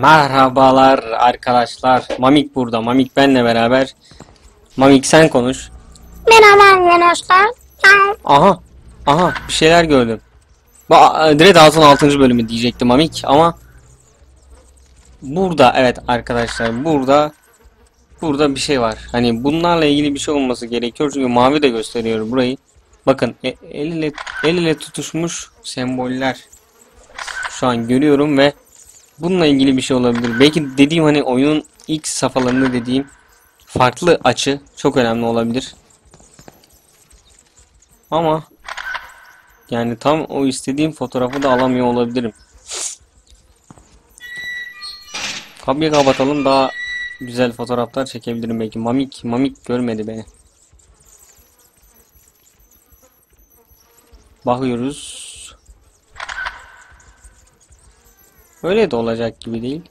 Merhabalar arkadaşlar. Mamik burada. Mamik benle beraber. Mamik sen konuş. Merhaba arkadaşlar. Aha. Aha bir şeyler gördüm. Ba Direkt Altın 6. bölümü diyecektim Mamik ama burada evet arkadaşlar burada burada bir şey var. Hani bunlarla ilgili bir şey olması gerekiyor çünkü mavi de gösteriyor burayı. Bakın e- el ile el ile tutuşmuş semboller şu an görüyorum ve bununla ilgili bir şey olabilir. Belki dediğim hani oyunun ilk safhalarında dediğim farklı açı çok önemli olabilir. Ama yani tam o istediğim fotoğrafı da alamıyor olabilirim. Kapıyı kapatalım daha güzel fotoğraflar çekebilirim belki. Mamik, Mamik görmedi beni. Bakıyoruz. Öyle de olacak gibi değil.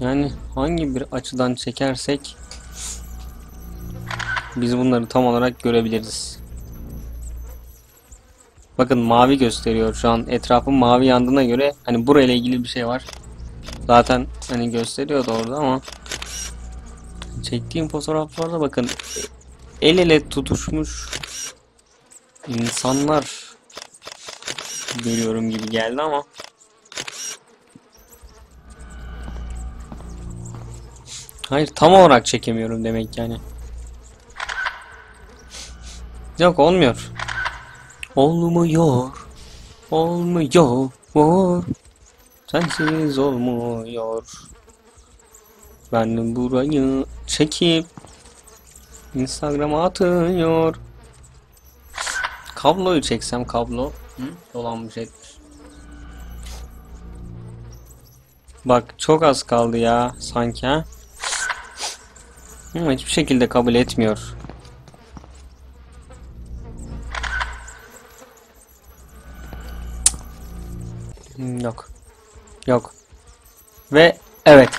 Yani hangi bir açıdan çekersek biz bunları tam olarak görebiliriz. Bakın mavi gösteriyor şu an etrafın mavi yandığına göre hani burayla ilgili bir şey var. Zaten hani gösteriyordu orada ama çektiğim fotoğraflarda bakın el ele tutuşmuş insanlar görüyorum gibi geldi ama Hayır tam olarak çekemiyorum demek yani. Yok olmuyor. Olmuyor. Olmuyor. Sensiz olmuyor. Ben burayı çekip Instagram'a atıyor. Kabloyu çeksem kablo. Hı? Dolanmış etmiş. Bak çok az kaldı ya sanki ha. Ama hiçbir şekilde kabul etmiyor. Hmm, Yok. Yok. Ve evet.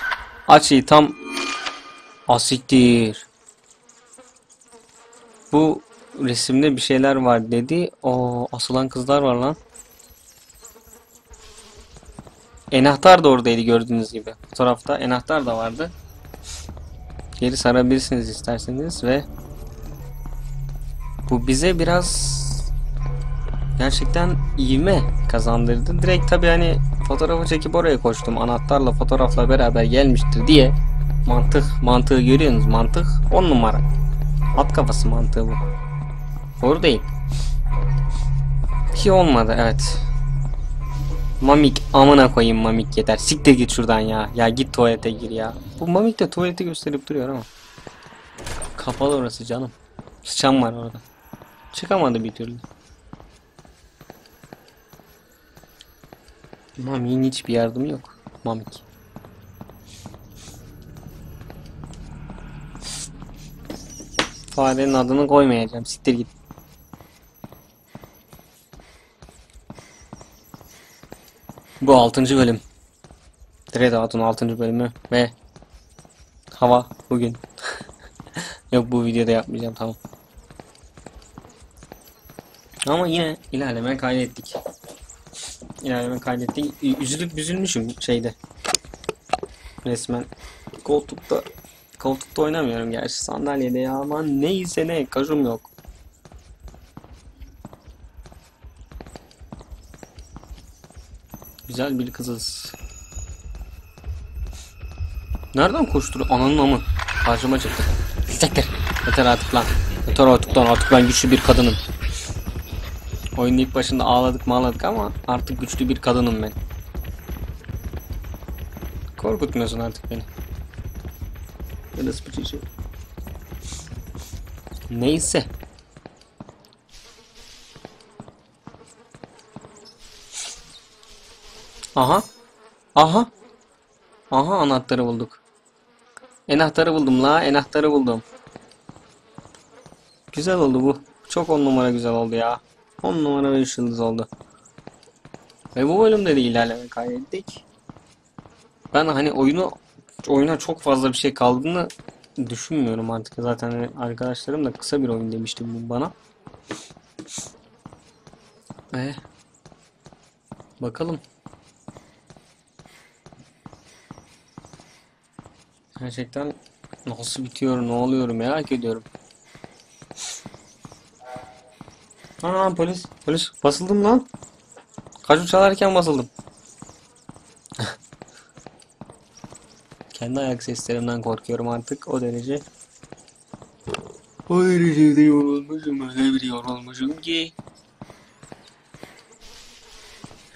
Açıyı tam asiktir. Bu resimde bir şeyler var dedi. O asılan kızlar var lan. Enahtar da oradaydı gördüğünüz gibi. Fotoğrafta enahtar da vardı. Geri sarabilirsiniz isterseniz ve bu bize biraz gerçekten ivme kazandırdı. Direkt tabi hani fotoğrafı çekip oraya koştum. Anahtarla fotoğrafla beraber gelmiştir diye mantık mantığı görüyorsunuz. Mantık on numara. At kafası mantığı bu. Doğru değil. Ki olmadı evet. Mamik amına koyayım Mamik yeter. Siktir git şuradan ya. Ya git tuvalete gir ya. Bu Mamik de tuvaleti gösterip duruyor ama. Kapalı orası canım. Sıçan var orada. Çıkamadı bir türlü. Mami'nin hiçbir yardımı yok. Mamik. Farenin adını koymayacağım. Siktir git. Bu 6. bölüm. Dreadough'un 6. bölümü ve hava bugün. Yok bu videoda yapmayacağım tamam. Ama yine ilerleme kaydettik. İlerleme kaydettik. Üzülüp üzülmüşüm şeyde. Resmen koltukta koltukta oynamıyorum gerçi sandalyede ya aman neyse ne kaşım yok. Güzel bir kızız. Nereden koştur? Ananın amı. Karşıma çıktı. Siktir. Yeter artık lan. Yeter artık lan. Artık ben güçlü bir kadınım. Oyunun ilk başında ağladık mağladık ama artık güçlü bir kadınım ben. Korkutmuyorsun artık beni. Yıldız bıçıcı. Neyse. Aha. Aha. Aha anahtarı bulduk. Enahtarı buldum la. Enahtarı buldum. Güzel oldu bu. Çok on numara güzel oldu ya. On numara ve üç yıldız oldu. Ve bu bölümde de ilerleme kaydettik. Ben hani oyunu oyuna çok fazla bir şey kaldığını düşünmüyorum artık. Zaten hani arkadaşlarım da kısa bir oyun demişti bu bana. Ve bakalım. Gerçekten nasıl bitiyor, ne oluyor merak ediyorum. Aa polis, polis basıldım lan. Kaçı çalarken basıldım. Kendi ayak seslerimden korkuyorum artık o derece. O derecede yorulmuşum, öyle bir yorulmuşum ki.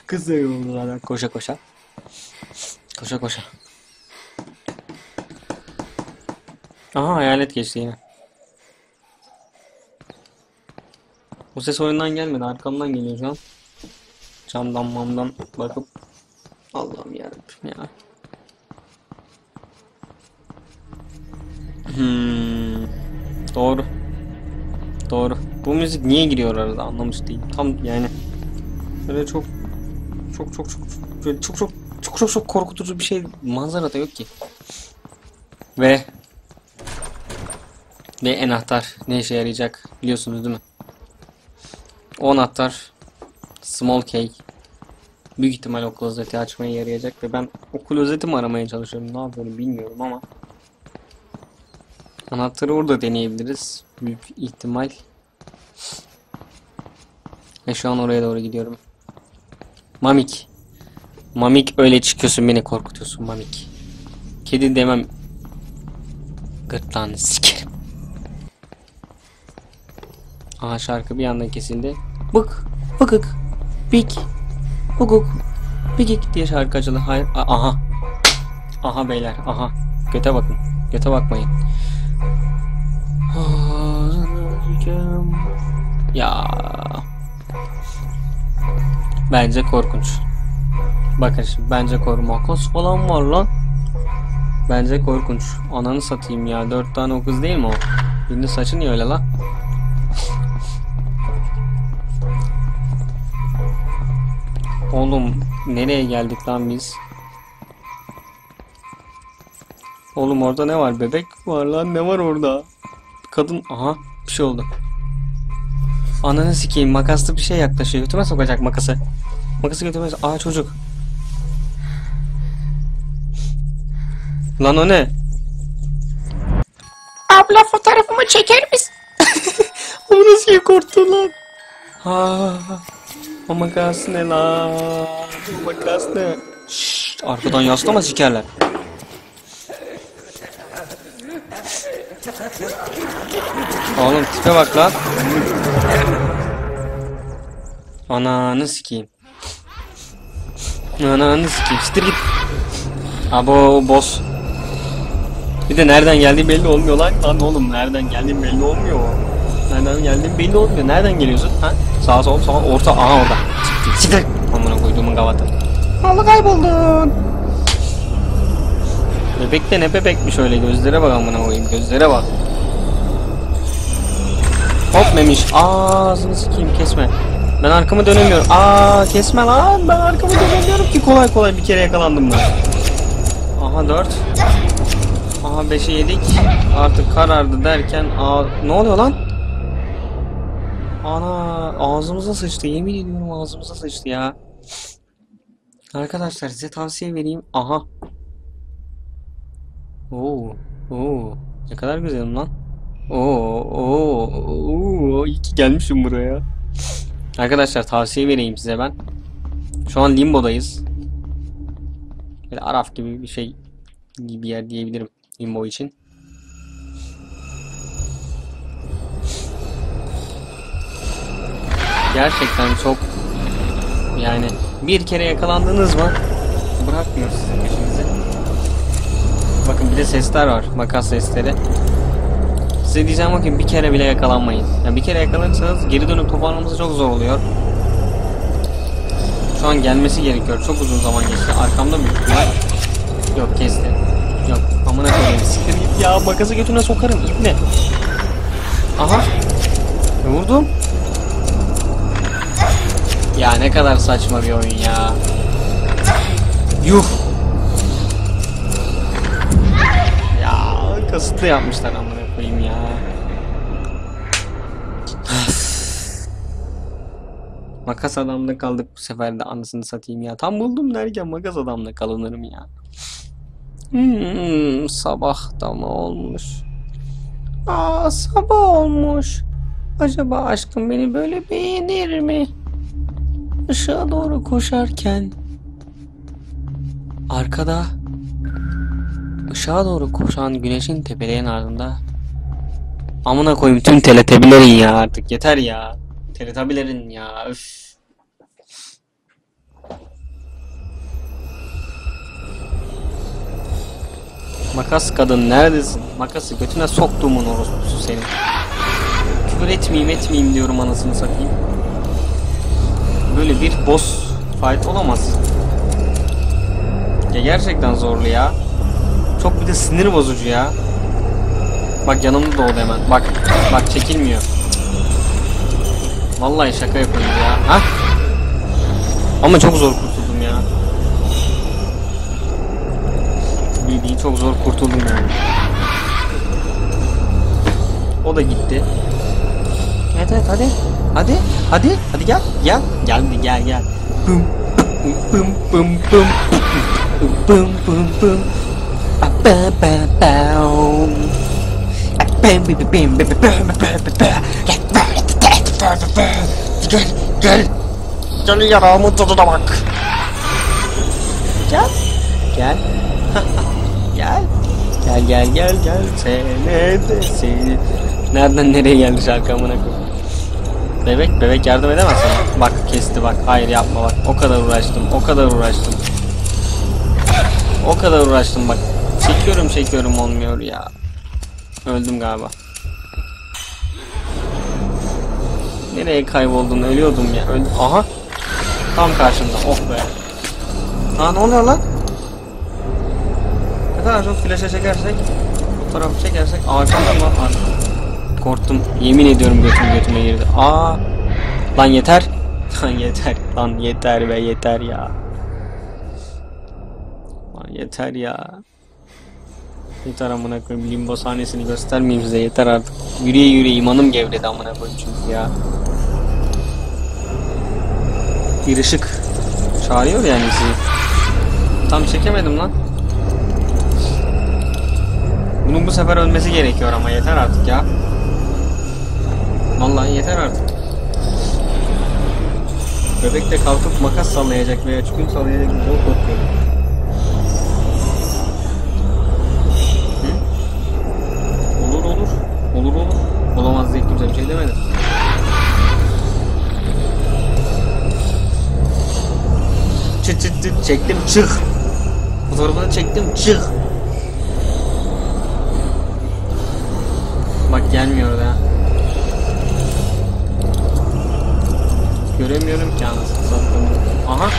Kız da yoruldu koşa koşa. Koşa koşa. Aha hayalet geçti yine. Bu ses oyundan gelmedi arkamdan geliyor şu an. Camdan mamdan bakıp Allah'ım yarabbim ya. Hmm, doğru. Doğru. Bu müzik niye giriyor arada anlamış değilim. Tam yani böyle çok çok çok çok böyle çok çok çok çok çok korkutucu bir şey manzara da yok ki. Ve ve anahtar ne işe yarayacak biliyorsunuz değil mi? O anahtar small key büyük ihtimal o klozeti açmaya yarayacak ve ben o klozeti mi aramaya çalışıyorum. Ne yapıyorum bilmiyorum ama anahtarı orada deneyebiliriz. Büyük ihtimal. Ve şu an oraya doğru gidiyorum. Mamik. Mamik öyle çıkıyorsun beni korkutuyorsun Mamik. Kedi demem. Gırtlağını sikerim Aha şarkı bir anda kesildi. Bık, bıkık, bik, buguk, bigik diye şarkı açıldı. Hayır, aha. Aha beyler, aha. Göte bakın, göte bakmayın. Ya. Bence korkunç. Bakın şimdi bence korkunç. Makas falan var lan. Bence korkunç. Ananı satayım ya. Dört tane o kız değil mi o? Birinin saçı niye öyle lan? Oğlum nereye geldik lan biz? Oğlum orada ne var? Bebek var lan ne var orada? Kadın aha bir şey oldu. Ananı sikeyim makaslı bir şey yaklaşıyor. Götüme sokacak makası. Makası götüme Aa çocuk. Lan o ne? Abla fotoğrafımı çeker misin? O nasıl korktu lan? Ha, o makas ne lan? O makas ne? Şşt, arkadan yaslama sikerler. Oğlum tipe bak lan. Ananı sikeyim. Ananı sikeyim. Siktir git. Abo boss. Bir de nereden geldiği belli olmuyor lan. Lan oğlum nereden geldiğin belli olmuyor. Nereden geldiğin belli olmuyor. Nereden geliyorsun? Ha? Sağ sol sağ orta. Aha orada. Siktir. Siktir. Amına koyduğumun gavatı. Allah kayboldun. Bebek de ne bebekmiş öyle gözlere bak amına koyayım gözlere bak. Hop memiş. Ağzını sikeyim kesme. Ben arkamı dönemiyorum. Aa kesme lan. Ben arkamı dönemiyorum ki kolay kolay bir kere yakalandım ben. Aha 4. Aha 5'e yedik. Artık karardı derken aa, ne oluyor lan? Ana ağzımıza sıçtı. Yemin ediyorum ağzımıza sıçtı ya. Arkadaşlar size tavsiye vereyim. Aha. Oo. Oo. Ne kadar güzelim lan. Oo. Oo. Oo. İyi ki gelmişim buraya. Arkadaşlar tavsiye vereyim size ben. Şu an Limbo'dayız. Böyle Araf gibi bir şey gibi yer diyebilirim Limbo için. Gerçekten çok yani bir kere yakalandınız mı bırakmıyor sizin peşinizi. Bakın bir de sesler var. Makas sesleri. Size diyeceğim bakın bir kere bile yakalanmayın. Yani bir kere yakalanırsanız geri dönüp toparlaması çok zor oluyor. Şu an gelmesi gerekiyor. Çok uzun zaman geçti. Arkamda büyük ihtimal. Yok kesti. Yok. Amına koyayım. Siktir git ya. Makası götüne sokarım. İpne. Aha. E, vurdum. Ya ne kadar saçma bir oyun ya. Yuh. Ya kasıtlı yapmışlar amına koyayım ya. Makas adamda kaldık bu sefer de anasını satayım ya. Tam buldum derken makas adamda kalınırım ya. Hmm, sabah da mı olmuş? Aa sabah olmuş. Acaba aşkım beni böyle beğenir mi? Işığa doğru koşarken arkada ışığa doğru koşan güneşin tepelerin ardında amına koyayım tüm teletebilerin ya artık yeter ya. Teletabilerin ya öf. Makas kadın neredesin? Makası götüne soktuğumun orospusu senin. Küfür etmeyeyim etmeyeyim diyorum anasını satayım. Böyle bir boss fight olamaz. Ya gerçekten zorlu ya. Çok bir de sinir bozucu ya. Bak yanımda doğdu hemen. Bak. Bak çekilmiyor. Vallahi şaka yapıyorum ya. Ha? Ama çok zor kurtuldum ya. Bildiğin çok zor kurtuldum yani. O da gitti. Evet evet hadi. Hadi. Hadi. Hadi gel. Gel. Gel gel gel. Bum bum bum bum bum bum bum bum. Ba ba ba ba. Bam bam bam bam bam bam. Gel gel. Gel yaramın tadına bak. Gel. Gel. gel. Gel gel gel gel. Senedesin. Nereden nereye geldi şarkı amına koyayım. Bebek bebek yardım edemez sana. Bak kesti bak. Hayır yapma bak. O kadar uğraştım. O kadar uğraştım. O kadar uğraştım bak. Çekiyorum çekiyorum olmuyor ya. Öldüm galiba. Nereye kayboldun? Ölüyordum ya. Öldüm. Aha. Tam karşımda. Oh be. Aa ne oluyor lan? Ne kadar çok flaşa çekersek, fotoğrafı çekersek arkamda mı? Ar- Korktum. Yemin ediyorum götüm götüme girdi. Aa. Lan yeter. Lan yeter. Lan yeter be yeter ya. Lan yeter ya. Yeter amına koyayım. Limbo sahnesini göstermeyeyim size yeter artık. Yürüye yürüye imanım gevredi amına koyayım çünkü ya. Bir ışık çağırıyor yani sizi. Tam çekemedim lan. Bunun bu sefer ölmesi gerekiyor ama yeter artık ya. Vallahi yeter artık. Bebek de kalkıp makas sallayacak veya çükün sallayacak diye çok korkuyorum. Olur olur. Olur olur. Olamaz diye kimse bir şey demedi. Çıt çıt çıt çektim çık. Fotoğrafını çektim çık. Göremiyorum ki anasını. Aha.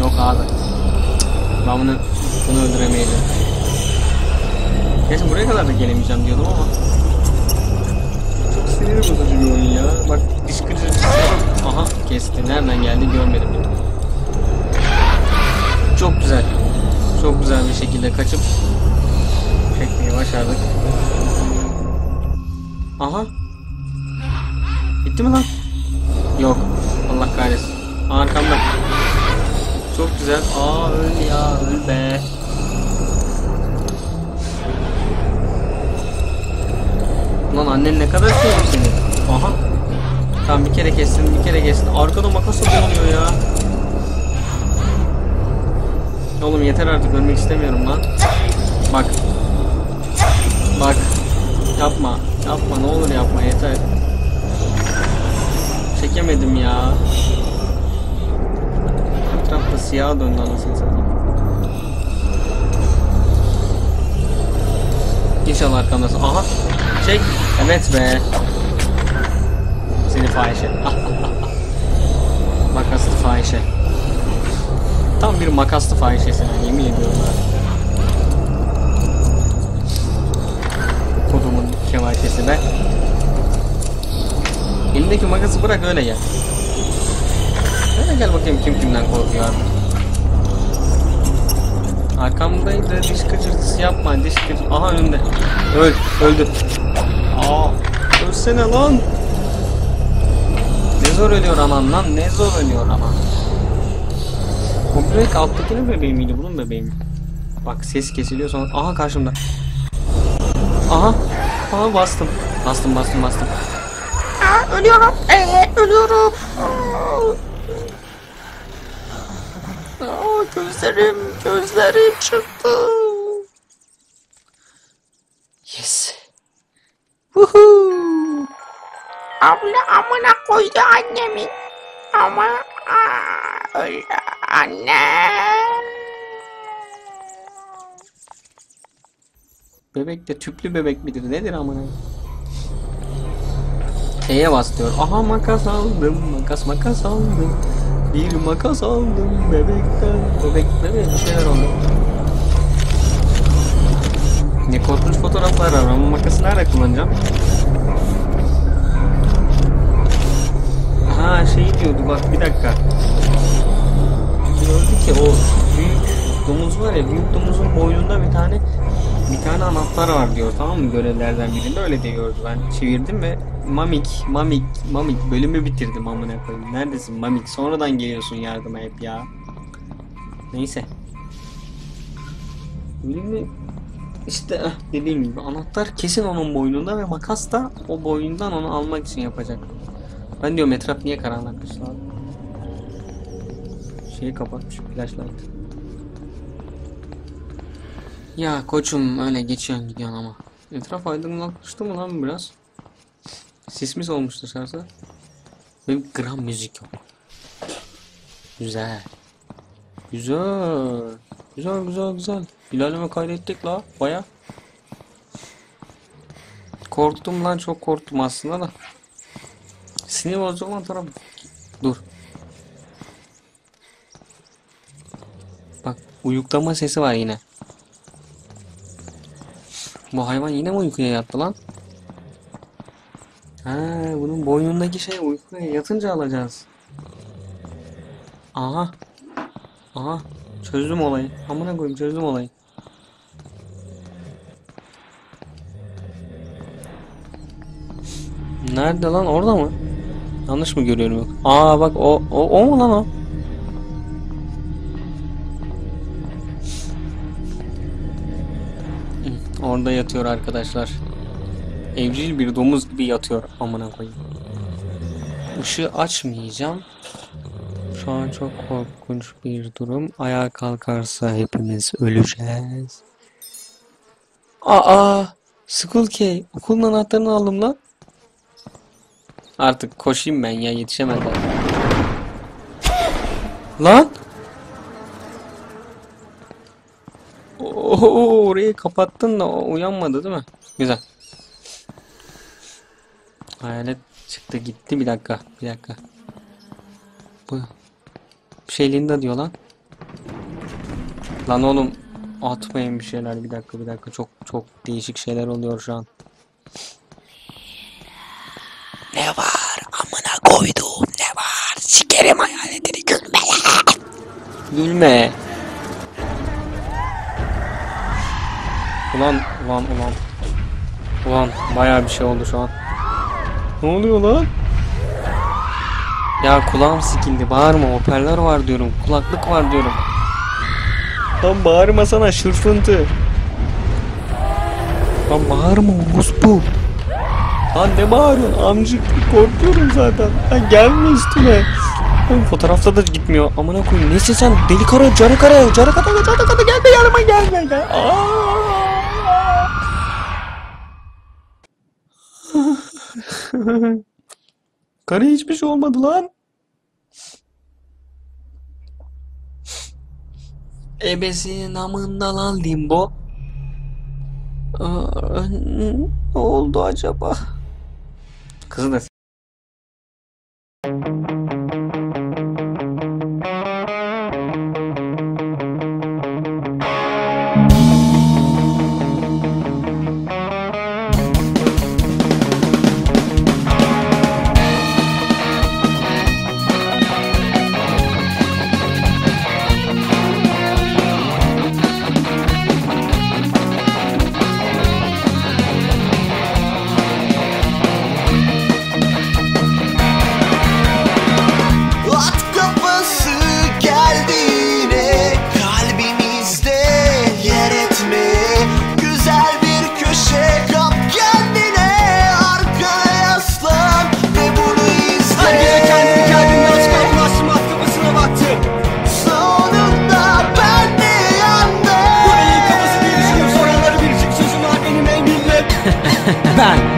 Yok abi. Ben bunu, bunu öldüremeyeceğim. Gerçi buraya kadar da gelemeyeceğim diyordum ama. Çok sinir bozucu bir oyun ya. Bak dışkıcı. Aha kesti. Nereden geldi görmedim. Çok güzel. Çok güzel bir şekilde kaçıp çekmeyi başardık. Aha. Bitti mi lan? Yok. Allah kahretsin. Arkamda. Çok güzel. Aa öl ya öl be. Lan annen ne kadar sevdim seni. Aha. Tamam bir kere kestin bir kere kestin. Arkada makasla dolanıyor ya. Oğlum yeter artık ölmek istemiyorum lan. Bak. Bak. Yapma. Yapma ne olur yapma yeter. Çekemedim ya. Etrafta siyah döndü anasını satayım. İnşallah arkamdasın. Aha. Çek. Evet be. Seni fahişe. makaslı fahişe. Tam bir makaslı fahişesin ha, yemin ediyorum ha. Kodumun kemalçesi be. Elindeki makası bırak öyle gel. Öyle gel bakayım kim kimden korkuyor abi. Arkamdaydı diş kıcırtısı yapma diş kıcır... Aha önümde. Öl. Öldü. Aa. Ölsene lan. Ne zor ölüyor anan lan ne zor ölüyor anan. Bu bebek alttakinin bebeği miydi bunun bebeği mi? Bak ses kesiliyor sonra. Aha karşımda. Aha. Aha bastım. Bastım bastım bastım. Aa, ölüyorum. Ee, ölüyorum. Aa, gözlerim, gözlerim çıktı. Yes. Woohoo. Abla amına koydu annemin. Ama aa, öyle anne. Bebek de tüplü bebek midir nedir amına? E'ye bas diyor. Aha makas aldım. Makas makas aldım. Bir makas aldım bebekten. Bebek bebek bir şeyler oldu. Ne korkunç fotoğraflar var ama makası nerede kullanacağım? Ha şey diyordu bak bir dakika. Gördü ki o büyük domuz var ya büyük domuzun boynunda bir tane bir tane anahtar var diyor tamam mı? Görevlerden birinde öyle diyordu. Ben çevirdim ve Mamik Mamik Mamik bölümü bitirdim amına koyayım. Neredesin Mamik? Sonradan geliyorsun yardıma hep ya. Neyse. Bölümü işte eh, dediğim gibi anahtar kesin onun boynunda ve makas da o boyundan onu almak için yapacak. Ben diyorum etraf niye karanlıkmış lan kapatmış flashlight ya koçum öyle geçiyorsun gidiyorsun ama. Etraf aydınlatmıştı mı lan biraz? Sismis olmuş dışarısı. Ve bir gram müzik yok. Güzel. Güzel. Güzel güzel güzel. İlerleme kaydettik la baya. Korktum lan çok korktum aslında da. Sinir bozucu olan taraf. Dur. Bak uyuklama sesi var yine. Bu hayvan yine mi uykuya yattı lan? Ha, bunun boynundaki şey uykuya yatınca alacağız. Aha. Aha. Çözdüm olayı. Amına koyayım çözdüm olayı. Nerede lan? Orada mı? Yanlış mı görüyorum yok? Aa bak o o, o mu lan o? Orada yatıyor arkadaşlar. Evcil bir domuz gibi yatıyor amına koyayım. Işığı açmayacağım. Şu an çok korkunç bir durum. Ayağa kalkarsa hepimiz öleceğiz. Aa! Skull Key. Okulun anahtarını aldım lan. Artık koşayım ben ya yetişemezler. Lan! Oo, orayı kapattın da uyanmadı değil mi? Güzel. Hayalet çıktı gitti bir dakika bir dakika. Bu şey Linda diyor lan. Lan oğlum atmayın bir şeyler bir dakika bir dakika çok çok değişik şeyler oluyor şu an. Ne var amına koydum ne var? Sikerim hayaletini gülme. Gülme. Ulan ulan ulan. Ulan bayağı bir şey oldu şu an. Ne oluyor lan? Ya kulağım sikildi bağırma hoparlör var diyorum kulaklık var diyorum. Lan bağırma sana şırfıntı. Lan bağırma bu. Lan ne bağırıyorsun amcık korkuyorum zaten. Lan gelme üstüme. Oğlum fotoğrafta da gitmiyor. Amına koyayım. Neyse sen deli kara, carı kara, carı kara, carı kara gelme yanıma gelme. Gel. Aa! Kara hiçbir şey olmadı lan. Ebesinin amında lan limbo. Aa, ne oldu acaba? Kızı da ben ben